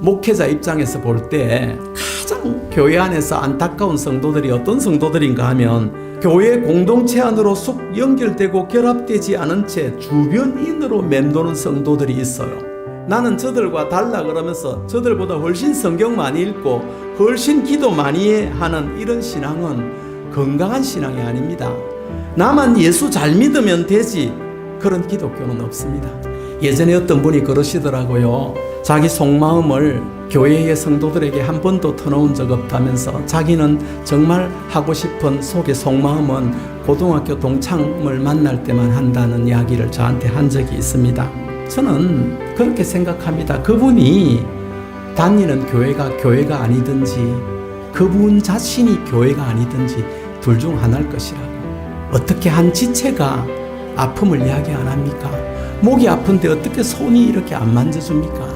목회자 입장에서 볼 때 가장 교회 안에서 안타까운 성도들이 어떤 성도들인가 하면 교회 공동체 안으로 쑥 연결되고 결합되지 않은 채 주변인으로 맴도는 성도들이 있어요. 나는 저들과 달라 그러면서 저들보다 훨씬 성경 많이 읽고 훨씬 기도 많이 해 하는 이런 신앙은 건강한 신앙이 아닙니다. 나만 예수 잘 믿으면 되지 그런 기독교는 없습니다. 예전에 어떤 분이 그러시더라고요. 자기 속마음을 교회의 성도들에게 한 번도 터놓은 적 없다면서 자기는 정말 하고 싶은 속의 속마음은 고등학교 동창을 만날 때만 한다는 이야기를 저한테 한 적이 있습니다. 저는 그렇게 생각합니다. 그분이 다니는 교회가 교회가 아니든지 그분 자신이 교회가 아니든지 둘 중 하나일 것이라고. 어떻게 한 지체가 아픔을 이야기 안 합니까? 목이 아픈데 어떻게 손이 이렇게 안 만져줍니까?